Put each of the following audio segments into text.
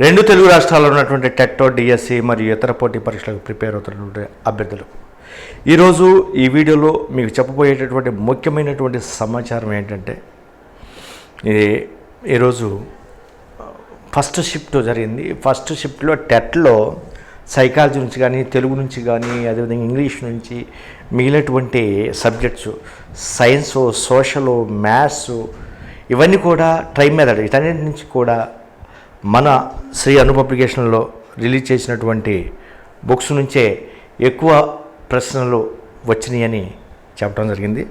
రెండు తెలుగు రాష్ట్రాల్లో ఉన్నటువంటి టెట్టో డిఎస్సి మరియు ఇతర పోటీ పరీక్షలకు ప్రిపేర్ అవుతున్నటువంటి అభ్యర్థులు. ఈరోజు ఈ వీడియోలో మీకు చెప్పబోయేటటువంటి ముఖ్యమైనటువంటి సమాచారం ఏంటంటే ఇది ఈరోజు ఫస్ట్ షిఫ్ట్ జరిగింది. ఫస్ట్ షిఫ్ట్లో టెట్లో సైకాలజీ నుంచి కానీ తెలుగు నుంచి కానీ అదేవిధంగా ఇంగ్లీష్ నుంచి మిగిలినటువంటి సబ్జెక్ట్స్ సైన్స్ సోషల్ మ్యాథ్స్ ఇవన్నీ కూడా ట్రై మెథడ్ వీటన్నిటి నుంచి కూడా మన శ్రీ అను పబ్లికేషన్లో రిలీజ్ చేసినటువంటి బుక్స్ నుంచే ఎక్కువ ప్రశ్నలు వచ్చినాయని చెప్పడం జరిగింది.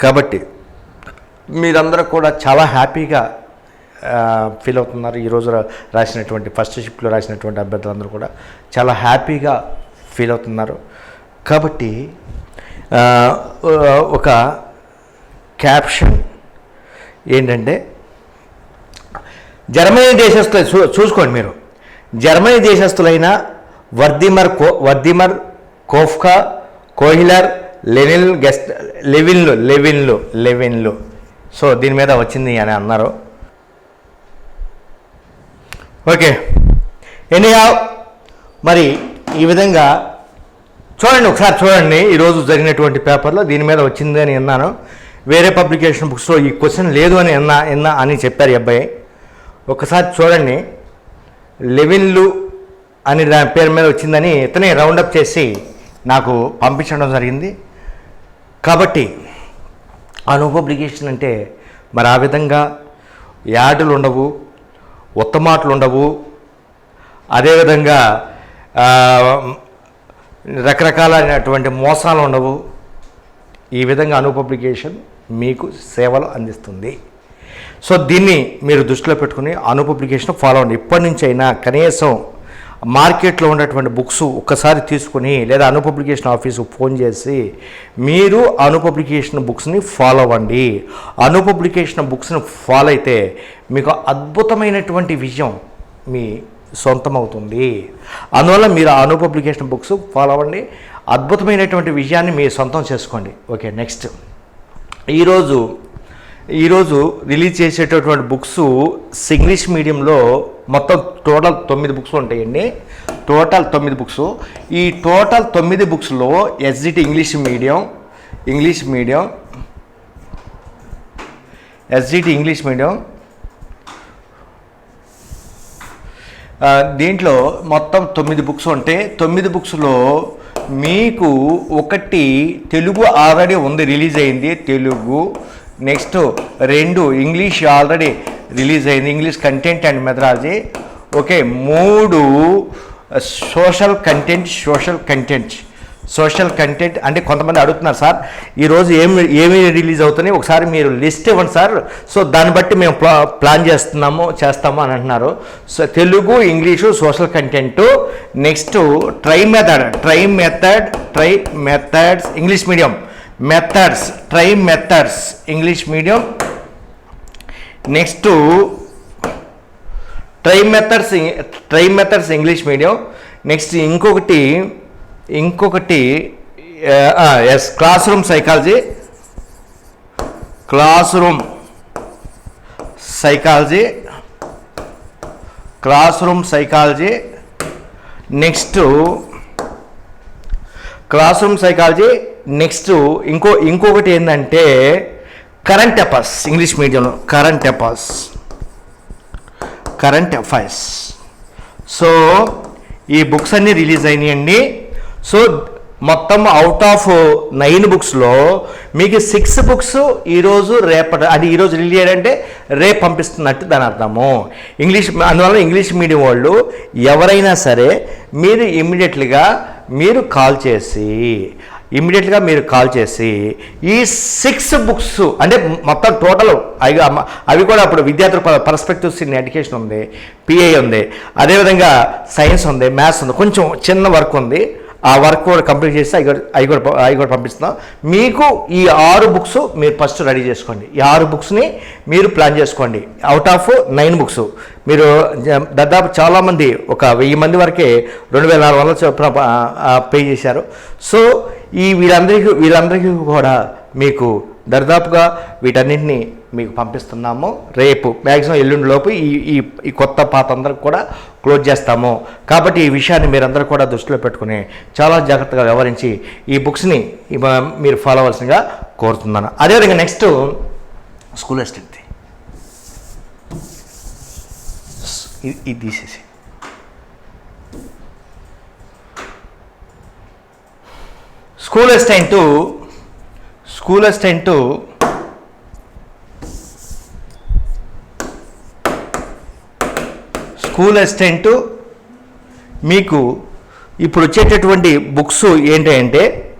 కాబట్టి మీరందరూ కూడా చాలా హ్యాపీగా ఫీల్ అవుతున్నారు. ఈరోజు రాసినటువంటి ఫస్ట్ షిఫ్ట్లో రాసినటువంటి అభ్యర్థులందరూ కూడా చాలా హ్యాపీగా ఫీల్ అవుతున్నారు. కాబట్టి ఒక క్యాప్షన్ ఏంటంటే జర్మనీ దేశస్థులు చూ చూసుకోండి మీరు. జర్మనీ దేశస్థులైన వర్దిమర్ కో వర్దిమర్ కోఫ్కా కోహిలర్ లెనిల్ గెస్ట్ లెవిన్లు లెవిన్లు లెవిన్లు. సో దీని మీద వచ్చింది అని అన్నారు. ఓకే. ఎనీహా మరి ఈ విధంగా చూడండి ఒకసారి చూడండి ఈరోజు జరిగినటువంటి పేపర్లో దీని మీద వచ్చింది అని విన్నాను. వేరే పబ్లికేషన్ బుక్స్లో ఈ క్వశ్చన్ లేదు అని విన్నా విన్నా అని చెప్పారు ఈ అబ్బాయి. ఒకసారి చూడండి. లెవిన్లు అని దాని పేరు మీద వచ్చిందని ఇతనే రౌండప్ చేసి నాకు పంపించడం జరిగింది. కాబట్టి అనుపబ్లికేషన్ అంటే మరి ఆ విధంగా యాడులు ఉండవు ఉత్తమాటలు ఉండవు. అదేవిధంగా రకరకాలైనటువంటి మోసాలు ఉండవు. ఈ విధంగా అనుపబ్లికేషన్ మీకు సేవలు అందిస్తుంది. సో దీన్ని మీరు దృష్టిలో పెట్టుకుని అను పబ్లికేషన్ ఫాలో అవ్వండి. ఇప్పటి నుంచి అయినా కనీసం మార్కెట్లో ఉన్నటువంటి బుక్స్ ఒక్కసారి తీసుకుని లేదా అను పబ్లికేషన్ ఆఫీసుకు ఫోన్ చేసి మీరు అను పబ్లికేషన్ బుక్స్ని ఫాలో అవ్వండి. అను పబ్లికేషన్ బుక్స్ని ఫాలో అయితే మీకు అద్భుతమైనటువంటి విజయం మీ సొంతం అవుతుంది అందువల్ల మీరు అను పబ్లికేషన్ బుక్స్ ఫాలో అవ్వండి. అద్భుతమైనటువంటి విజయాన్ని మీ సొంతం చేసుకోండి. Okay next. ఈరోజు ఈరోజు రిలీజ్ చేసేటటువంటి బుక్స్ ఇంగ్లీష్ మీడియంలో మొత్తం టోటల్ తొమ్మిది బుక్స్ ఉంటాయండి. టోటల్ తొమ్మిది బుక్స్. ఈ టోటల్ తొమ్మిది బుక్స్లో SGT English medium English medium SGT English medium దీంట్లో మొత్తం తొమ్మిది బుక్స్ ఉంటాయి తొమ్మిది బుక్స్లో మీకు ఒకటి తెలుగు ఆల్రెడీ ఉంది రిలీజ్ అయింది తెలుగు నెక్స్ట్ రెండు ఇంగ్లీష్ ఆల్రెడీ రిలీజ్ అయింది. English content and methodology okay మూడు social content social content social content అంటే కొంతమంది అడుగుతున్నారు సార్. ఈరోజు ఏమి ఏమి రిలీజ్ అవుతున్నాయి? ఒకసారి మీరు లిస్ట్ ఇవ్వండి సార్. సో దాన్ని బట్టి మేము ప్లా ప్లాన్ చేస్తున్నాము చేస్తాము అని అంటున్నారు. So Telugu English social content next tri method tri method tri methods English medium methods tri methods English medium next tri methods tri methods English medium next ఇంకొకటి ఇంకొకటి yes classroom psychology classroom psychology classroom psychology next classroom psychology next ఇంకో ఇంకొకటి ఏంటంటే current affairs English మీడియంలో current affairs current affairs so ఈ books అన్నీ release అయినాయండి so మొత్తం అవుట్ ఆఫ్ నైన్ బుక్స్లో మీకు సిక్స్ బుక్స్ ఈరోజు రేపటి అది ఈరోజు రిలీజ్ చేయాలంటే రేపు పంపిస్తున్నట్టు దాని అర్థము. ఇంగ్లీష్ అందువల్ల ఇంగ్లీష్ మీడియం వాళ్ళు ఎవరైనా సరే మీరు ఇమ్మీడియట్లీగా మీరు కాల్ చేసి ఇమ్మీడియట్గా మీరు కాల్ చేసి ఈ సిక్స్ బుక్స్ అంటే మొత్తం టోటల్ అవి అవి కూడా అప్పుడు విద్యార్థుల పర్స్పెక్టివ్స్ ఇన్ ఎడ్యుకేషన్ ఉంది పిఐ ఉంది అదేవిధంగా సైన్స్ ఉంది మ్యాథ్స్ ఉంది కొంచెం చిన్న వర్క్ ఉంది. ఆ వర్క్ కూడా కంప్లీట్ చేసి అవి కూడా అవి కూడా అవి కూడా పంపిస్తున్నాం. మీకు ఈ ఆరు బుక్స్ మీరు ఫస్ట్ రెడీ చేసుకోండి. ఈ ఆరు బుక్స్ని మీరు ప్లాన్ చేసుకోండి. Out of nine books. మీరు దాదాపు చాలామంది ఒక వెయ్యి మంది వరకే రెండు వేల నాలుగు వందల చొప్పున పే చేశారు. సో ఈ వీళ్ళందరికీ వీళ్ళందరికీ కూడా మీకు దరిదాపుగా వీటన్నింటినీ మీకు పంపిస్తున్నాము. రేపు మ్యాక్సిమం ఎల్లుండి లోపు ఈ ఈ ఈ కొత్త పాత అందరికి కూడా క్లోజ్ చేస్తాము. కాబట్టి ఈ విషయాన్ని మీరందరూ కూడా దృష్టిలో పెట్టుకుని చాలా జాగ్రత్తగా వ్యవహరించి ఈ బుక్స్ని మీరు ఫాలో అవ్వాల్సిందిగా కోరుతున్నాను. అదేవిధంగా నెక్స్ట్ స్కూల్ అసిస్టెంట్ ఇది తీసేసి school assistant school assistant school assistant మీకు ఇప్పుడు వచ్చేటటువంటి బుక్స్ ఏంటంటే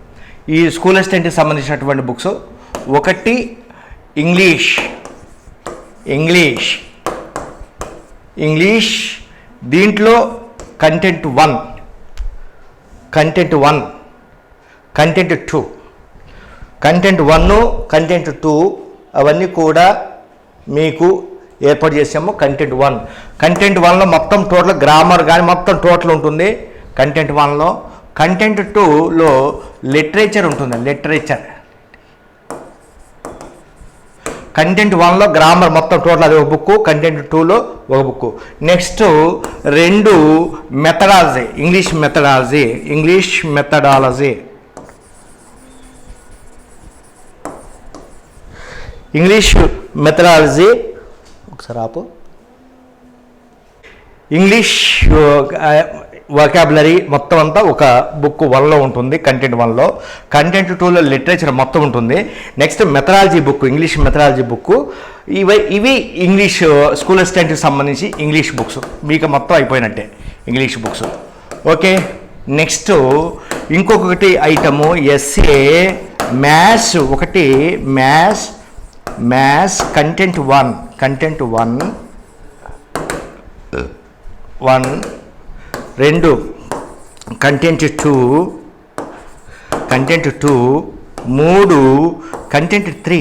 ఈ స్కూల్ అసిస్టెంట్కి సంబంధించినటువంటి బుక్స్. ఒకటి ఇంగ్లీష్. ఇంగ్లీష్. ఇంగ్లీష్ దీంట్లో content one content one content two. Content one content two అవన్నీ కూడా మీకు ఏర్పాటు చేసాము కంటెంట్ వన్. కంటెంట్ వన్లో మొత్తం టోటల్ గ్రామర్ కానీ మొత్తం టోటల్ ఉంటుంది కంటెంట్ వన్లో. కంటెంట్ టూలో లిటరేచర్ ఉంటుంది లిటరేచర్. కంటెంట్ వన్లో గ్రామర్ మొత్తం టోటల్ అది ఒక బుక్ కంటెంట్ టూలో ఒక బుక్ నెక్స్ట్ రెండు methodology English methodology English methodology. English methodology ఒకసారి ఆపు. ఇంగ్లీష్ వొకాబులరీ మొత్తం అంతా ఒక బుక్ వన్లో ఉంటుంది కంటెంట్ వన్లో. కంటెంట్ టూలో లిటరేచర్ మొత్తం ఉంటుంది. Next methodology book English methodology book ఇవి ఇవి ఇంగ్లీష్ స్కూల్ అసిస్టెంట్కి సంబంధించి ఇంగ్లీష్ బుక్స్ మీకు మొత్తం అయిపోయినట్టే ఇంగ్లీష్ బుక్స్ ఓకే నెక్స్ట్ ఇంకొకటి ఐటము ఎస్ఏ మ్యాథ్స్ ఒకటి maths maths content one content one one రెండు కంటెంట్ టూ కంటెంట్ టూ మూడు content three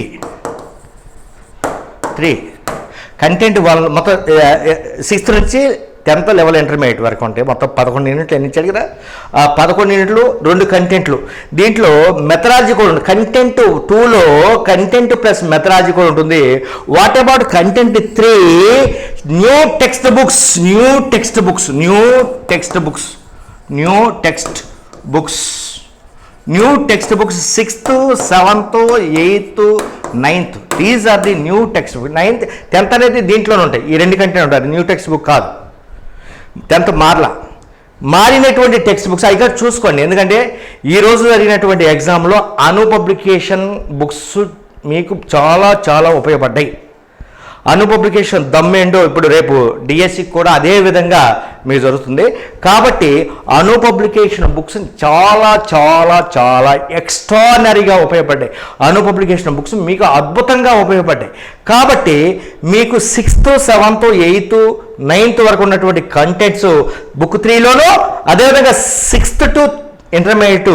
three content one మొత్తం సిక్స్త్ నుంచి టెన్త్ లెవెల్ ఇంటర్మీడియట్ వరకు ఉంటాయి మొత్తం పదకొండు యూనిట్లు ఎన్ని ఇచ్చాడు కదా? ఆ పదకొండు యూనిట్లు రెండు కంటెంట్లు. దీంట్లో మెథడాలజీ కూడా ఉంటుంది కంటెంట్ టూలో కంటెంట్ ప్లస్ మెథడాలజీ కూడా ఉంటుంది. What about content three new text books new text books new text books new text books new text books sixth seventh eighth ninth these are the new text book ninth tenth అనేది దీంట్లోనే ఉంటాయి. ఈ రెండు కంటే ఉంటుంది new text book కాదు. Tenth మారలా. మారినటువంటి టెక్స్ట్ బుక్స్ ఇక్కడ చూసుకోండి. ఎందుకంటే ఈ జరిగినటువంటి ఎగ్జామ్లో అను పబ్లికేషన్ బుక్స్ మీకు చాలా చాలా ఉపయోగపడ్డాయి. అను పబ్లికేషన్ దమ్మేంటో ఇప్పుడు రేపు డిఎస్సికి కూడా అదే విధంగా మీకు జరుగుతుంది. కాబట్టి అను పబ్లికేషన్ బుక్స్ చాలా చాలా చాలా ఎక్స్ట్రానరీగా ఉపయోగపడ్డాయి. అను పబ్లికేషన్ బుక్స్ మీకు అద్భుతంగా ఉపయోగపడ్డాయి. కాబట్టి మీకు సిక్స్త్ సెవెంత్ ఎయిత్ నైన్త్ వరకు ఉన్నటువంటి కంటెంట్స్ బుక్ త్రీలోనూ అదేవిధంగా sixth to intermediate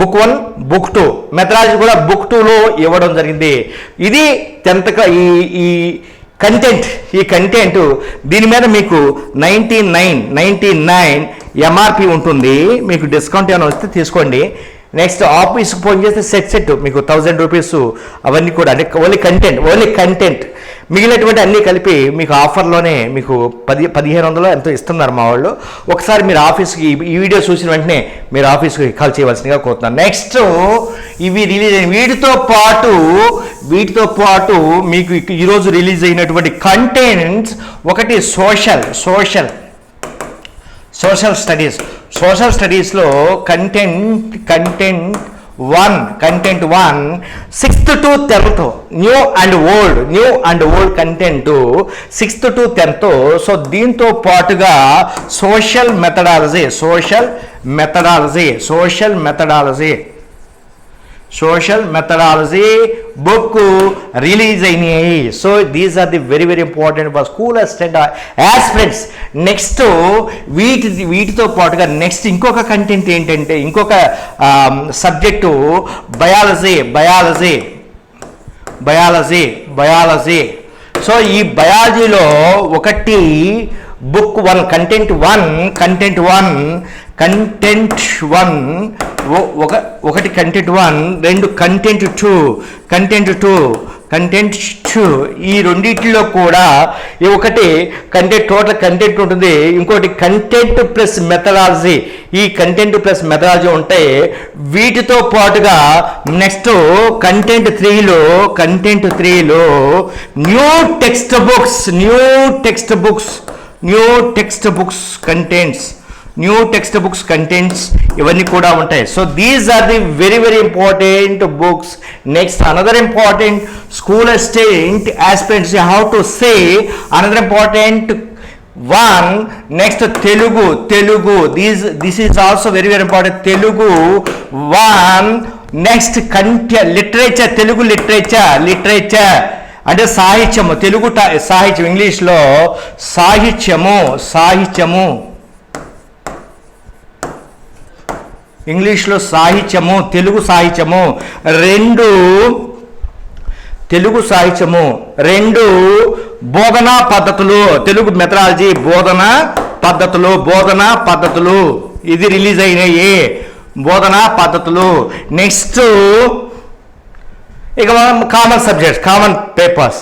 book one book two methodology కూడా బుక్ టూలో ఇవ్వడం జరిగింది. ఇది టెన్త్ ఈ ఈ కంటెంట్ ఈ కంటెంట్ దీని మీద మీకు ninety nine ninety nine MRP ఉంటుంది. మీకు డిస్కౌంట్ ఏమైనా వస్తే తీసుకోండి. నెక్స్ట్ ఆఫీస్కి ఫోన్ చేస్తే సెట్ సెట్ మీకు థౌజండ్ రూపీస్ అవన్నీ కూడా అంటే ఓన్లీ కంటెంట్ ఓన్లీ కంటెంట్ మిగిలినటువంటి అన్నీ కలిపి మీకు ఆఫర్లోనే మీకు పది పదిహేను వందలు ఎంతో ఇస్తున్నారు మా వాళ్ళు. ఒకసారి మీరు ఆఫీస్కి ఈ- వీడియో చూసిన వెంటనే మీరు ఆఫీస్కి కాల్ చేయవలసిందిగా కోరుతున్నాను. నెక్స్ట్ ఇవి రిలీజ్ అయిన వీటితో పాటు వీటితో పాటు మీకు ఈరోజు రిలీజ్ అయినటువంటి కంటెంట్స్ ఒకటి social social social studies. Social స్టడీస్లో content content one content one sixth to tenth new and old new and old content sixth to tenth. So దీంతో పాటుగా social methodology social methodology social methodology. Social methodology book release అయినాయి. So these are the very very important for school assistant aspirants next వీటి వీటితో పాటుగా next ఇంకొక content ఏంటంటే ఇంకొక subject biology biology biology biology so ఈ బయాలజీలో ఒకటి book one content one content one content one ఒక ఒకటి కంటెంట్ వన్ రెండు content two content two content two ఈ రెండింటిలో కూడా ఒకటి కంటెంట్ టోటల్ కంటెంట్ ఉంటుంది. ఇంకోటి కంటెంట్ ప్లస్ మెథడాలజీ ఈ కంటెంట్ ప్లస్ మెథడాలజీ ఉంటాయి వీటితో పాటుగా నెక్స్ట్ కంటెంట్ త్రీలో కంటెంట్ త్రీలో new text books new text books new text books contents new text books contents ఇవన్నీ కూడా ఉంటాయి. So these are the very very important books next another important school assistant aspirants how to say another important one next Telugu Telugu these this is also very very important Telugu one next కంటె literature Telugu literature literature అంటే సాహిత్యము తెలుగు సాహిత్యం ఇంగ్లీష్లో సాహిత్యము సాహిత్యము. ఇంగ్లీష్లో సాహిత్యము తెలుగు సాహిత్యము రెండు తెలుగు సాహిత్యము రెండు బోధనా పద్ధతులు తెలుగు మెథడాలజీ బోధన పద్ధతులు బోధన పద్ధతులు. ఇది రిలీజ్ అయినాయి. బోధనా పద్ధతులు. నెక్స్ట్ ఇక మనం కామన్ సబ్జెక్ట్స్ కామన్ పేపర్స్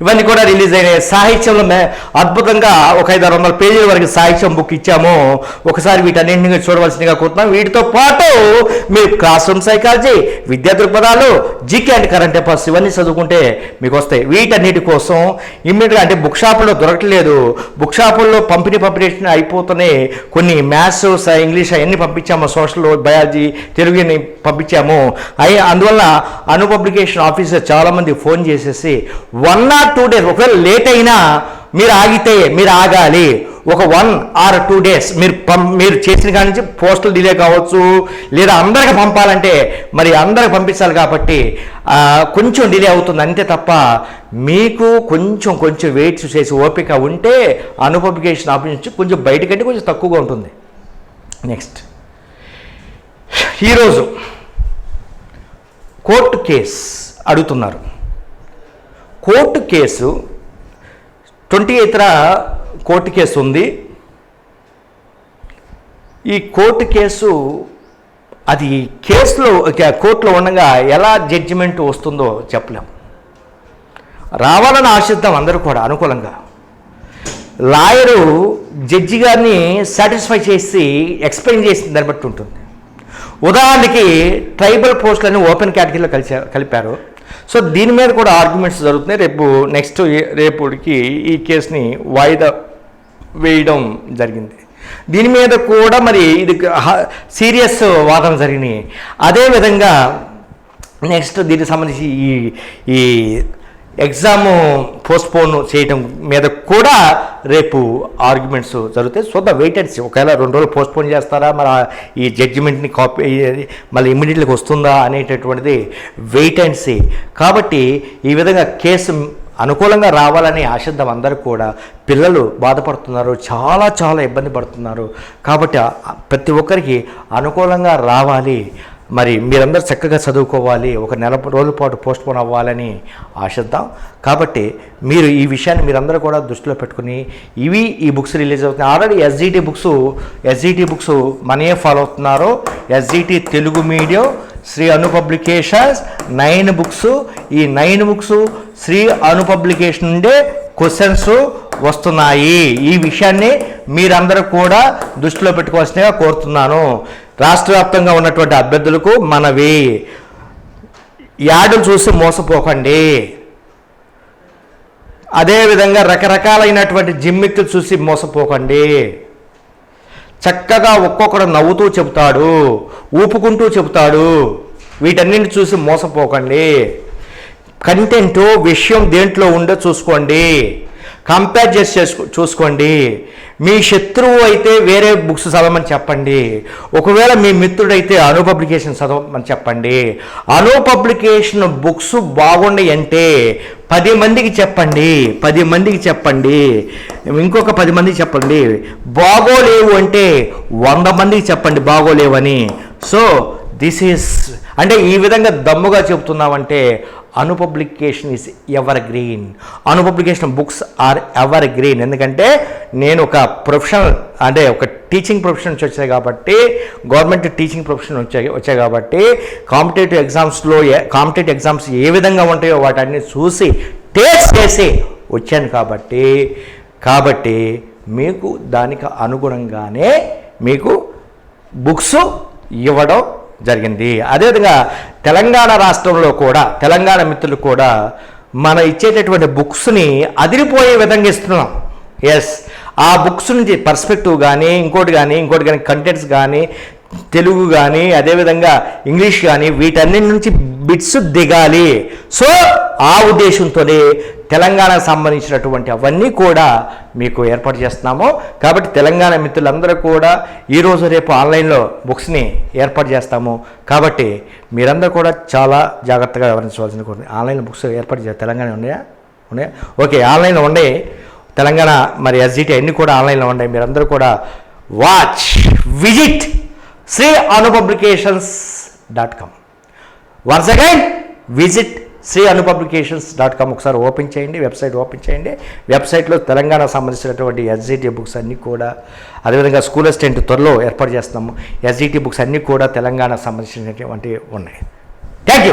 ఇవన్నీ కూడా రిలీజ్ అయినాయి. సాహిత్యంలో మే- అద్భుతంగా ఒక ఐదు ఆరు వందల పేజీల వరకు సాహిత్యం బుక్ ఇచ్చాము. ఒకసారి వీటన్నింటినీ చూడవలసిందిగా కోరుతున్నాం. వీటితో పాటు మీరు క్లాస్ రూమ్ సైకాలజీ విద్యా దృక్పథాలు జీకే అండ్ కరెంట్ అఫైర్స్ ఇవన్నీ చదువుకుంటే మీకు వస్తాయి. వీటన్నిటి కోసం ఇమ్మీడియట్గా అంటే బుక్ షాపుల్లో దొరకట్లేదు. బుక్ షాపుల్లో పంపిణీ పంపిణీ అయిపోతున్నాయి కొన్ని మ్యాథ్స్ ఇంగ్లీష్ అవన్నీ పంపించాము. సోషల్ బయాలజీ తెలుగు పంపించాము. అయి అందువల్ల అను పబ్లికేషన్ ఆఫీసర్ చాలామంది ఫోన్ చేసేసి వన్ టూ డేస్ ఒకవేళ లేట్ అయినా మీరు ఆగితే మీరు ఆగాలి. ఒక వన్ ఆర్ టూ డేస్ మీరు పం మీరు చేసిన కాడి నుంచి పోస్టల్ డిలే కావచ్చు లేదా అందరికి పంపాలంటే మరి అందరికి పంపించాలి కాబట్టి కొంచెం డిలే అవుతుంది. అంతే తప్ప మీకు కొంచెం కొంచెం వెయిట్ చేసి ఓపిక ఉంటే అనుపబ్లికేషన్ ఆఫీస్ నుంచి కొంచెం బయటకంటే కొంచెం తక్కువగా ఉంటుంది. నెక్స్ట్ ఈరోజు కోర్టు కేస్ అడుగుతున్నారు. కోర్టు కేసు ట్వంటీ ఎయిత్న కోర్టు కేసు ఉంది. ఈ కోర్టు కేసు అది కేసులో కోర్టులో ఉండగా ఎలా జడ్జిమెంట్ వస్తుందో చెప్పలేం. రావాలని ఆశిద్దాం అందరూ కూడా అనుకూలంగా. లాయరు జడ్జి గారిని సాటిస్ఫై చేసి ఎక్స్ప్లెయిన్ చేసిన దాన్ని బట్టి ఉంటుంది. ఉదాహరణకి ట్రైబల్ పోస్టులని ఓపెన్ కేటగిరీలో కలిసా కలిపారు. సో దీని మీద కూడా ఆర్గ్యుమెంట్స్ జరుగుతున్నాయి. రేపు నెక్స్ట్ రేపుకి ఈ కేసుని వాయిదా వేయడం జరిగింది. దీని మీద కూడా మరి ఇది సీరియస్ వాదన జరిగినాయి. అదేవిధంగా నెక్స్ట్ దీనికి సంబంధించి ఈ ఈ ఎగ్జామ్ పోస్ట్పోన్ చేయడం మీద కూడా రేపు ఆర్గ్యుమెంట్స్ జరుగుతాయి. సో ద అండ్ ఒకవేళ రెండు రోజులు పోస్ట్పోన్ చేస్తారా? మరి ఈ జడ్జిమెంట్ని కాపీ మళ్ళీ ఇమ్మీడియట్గా వస్తుందా అనేటటువంటిది వెయిట్ అండ్ సీ కాబట్టి ఈ విధంగా కేసు అనుకూలంగా రావాలని ఆశిద్దాం అందరూ కూడా. పిల్లలు బాధపడుతున్నారు చాలా చాలా ఇబ్బంది పడుతున్నారు. కాబట్టి ప్రతి ఒక్కరికి అనుకూలంగా రావాలి. మరి మీరందరూ చక్కగా చదువుకోవాలి ఒక నెల రోజుల పాటు పోస్ట్ పోన్ అవ్వాలని ఆశిద్దాం. కాబట్టి మీరు ఈ విషయాన్ని మీరందరూ కూడా దృష్టిలో పెట్టుకుని ఇవి ఈ బుక్స్ రిలీజ్ అవుతున్నాయి. Already SGT books SGT books మనయే follow అవుతున్నారు. SGT Telugu medium Shri Anu publications nine books. ఈ nine books Shri Anu publication నుండే క్వశ్చన్స్ వస్తున్నాయి. ఈ విషయాన్ని మీరందరూ కూడా దృష్టిలో పెట్టుకోవాల్సిందిగా కోరుతున్నాను. రాష్ట్ర వ్యాప్తంగా ఉన్నటువంటి అభ్యర్థులకు మనవి. యాడ్లు చూసి మోసపోకండి. అదేవిధంగా రకరకాలైనటువంటి జిమ్మిక్కులు చూసి మోసపోకండి. చక్కగా ఒక్కొక్కడు నవ్వుతూ చెబుతాడు ఊపుకుంటూ చెబుతాడు. వీటన్నింటి చూసి మోసపోకండి. కంటెంట్ విషయం దేంట్లో ఉందో చూసుకోండి. కంపేర్ చేసి చేసుకో చూసుకోండి. మీ శత్రువు అయితే వేరే బుక్స్ చదవమని చెప్పండి. ఒకవేళ మీ మిత్రుడైతే అను పబ్లికేషన్ చదవమని చెప్పండి. అను పబ్లికేషన్ బుక్స్ బాగున్నాయి అంటే పది మందికి చెప్పండి. పది మందికి చెప్పండి. ఇంకొక పది మందికి చెప్పండి. బాగోలేవు అంటే వంద మందికి చెప్పండి బాగోలేవని. సో దిస్ ఈస్ అంటే ఈ విధంగా దమ్ముగా చెబుతున్నామంటే Anu publication is evergreen Anu publication books are evergreen ఎందుకంటే నేను ఒక ప్రొఫెషనల్ అంటే ఒక టీచింగ్ ప్రొఫెషన్ నుంచి వచ్చాయి కాబట్టి గవర్నమెంట్ టీచింగ్ ప్రొఫెషన్ వచ్చాయి వచ్చాయి కాబట్టి కాంపిటేటివ్ ఎగ్జామ్స్లో కాంపిటేటివ్ ఎగ్జామ్స్ ఏ విధంగా ఉంటాయో వాటన్ని చూసి టేస్ట్ చేసి వచ్చాను కాబట్టి కాబట్టి మీకు దానికి అనుగుణంగానే మీకు బుక్స్ ఇవ్వడం జరిగింది. అదేవిధంగా తెలంగాణ రాష్ట్రంలో కూడా తెలంగాణ మిత్రులు కూడా మన ఇచ్చేటటువంటి బుక్స్ని అదిరిపోయే విధంగా ఇస్తున్నాం. ఎస్ ఆ బుక్స్ నుంచి పర్స్పెక్టివ్ కానీ ఇంకోటి కానీ ఇంకోటి కానీ కంటెంట్స్ కానీ తెలుగు కానీ అదేవిధంగా ఇంగ్లీష్ కానీ వీటన్నిటి నుంచి బిట్స్ దిగాలి. సో ఆ ఉద్దేశంతోనే తెలంగాణకు సంబంధించినటువంటి అవన్నీ కూడా మీకు ఏర్పాటు చేస్తున్నాము. కాబట్టి తెలంగాణ మిత్రులందరూ కూడా ఈరోజు రేపు ఆన్లైన్లో బుక్స్ని ఏర్పాటు చేస్తాము. కాబట్టి మీరందరూ కూడా చాలా జాగ్రత్తగా వివరించవలసింది కోరింది ఆన్లైన్ బుక్స్ ఏర్పాటు చేయాలి తెలంగాణ ఉన్నాయా? ఉన్నాయా? ఓకే ఆన్లైన్లో ఉన్నాయి. తెలంగాణ మరి ఎస్జిటి అన్నీ కూడా ఆన్లైన్లో ఉన్నాయి. మీరందరూ కూడా watch visit Shri Anu publications dot com. Once again visit Shri Anu publications dot com. ఒకసారి ఓపెన్ చేయండి వెబ్సైట్ ఓపెన్ చేయండి. వెబ్సైట్లో తెలంగాణ సంబంధించినటువంటి ఎస్జిటి బుక్స్ అన్నీ కూడా అదేవిధంగా స్కూల్ అసిస్టెంట్ త్వరలో ఏర్పాటు చేస్తున్నాము. ఎస్జిటి బుక్స్ అన్నీ కూడా తెలంగాణకు సంబంధించినటువంటి ఉన్నాయి. Thank you